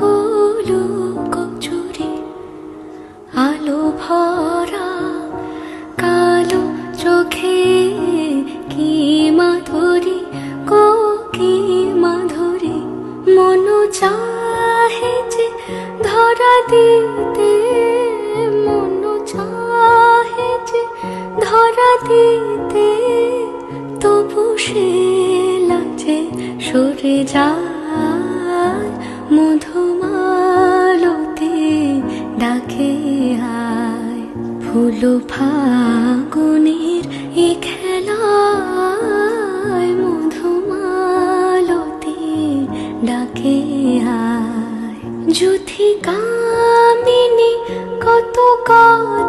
কলু কচুরি, আলো ভরা, কালো চোখে মাধুরী মাধুরী যে ধরা দিতে, মন যে ধরা দিতে, তবু সে সরে যায়। মধুমালতে ডাকে আয় ফুল ফাগুনের এ খেলায় মধুমালতে ডাকে আয় যুথি কামিনী কত কামিনী